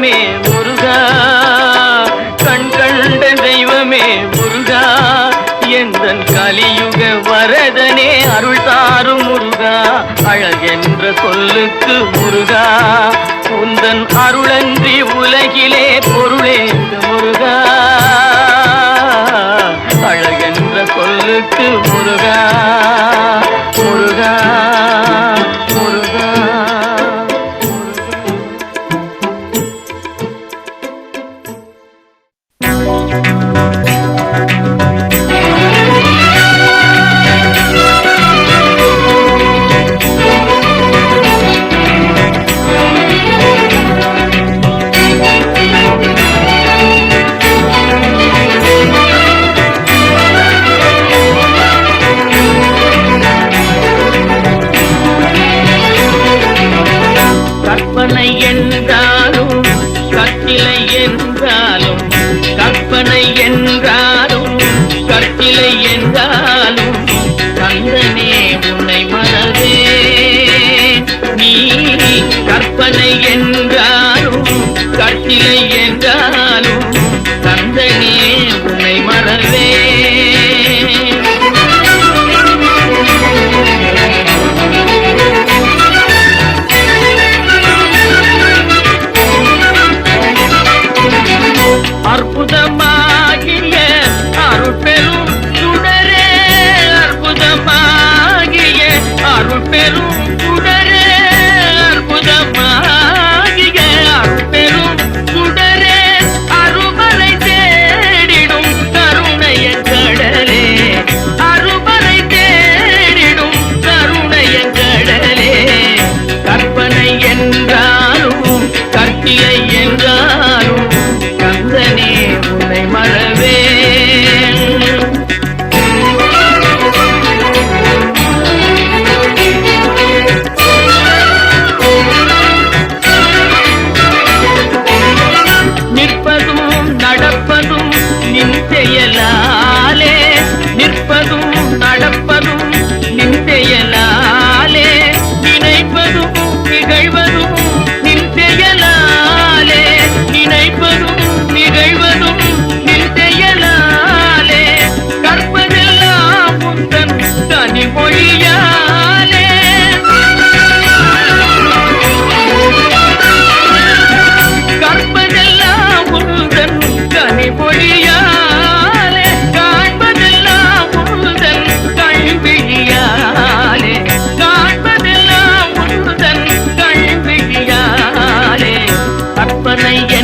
தெய்வமே முருகா. கண் கண்ட தெய்வமே முருகா. எந்தன் கலியுக வரதனே அருள் தாரும் முருகா. அழகென்ற சொல்லுக்கு முருகா. உந்தன் அருளன்றி உலகிலே பொருளே கட்டிலை என்ற पर नहीं गए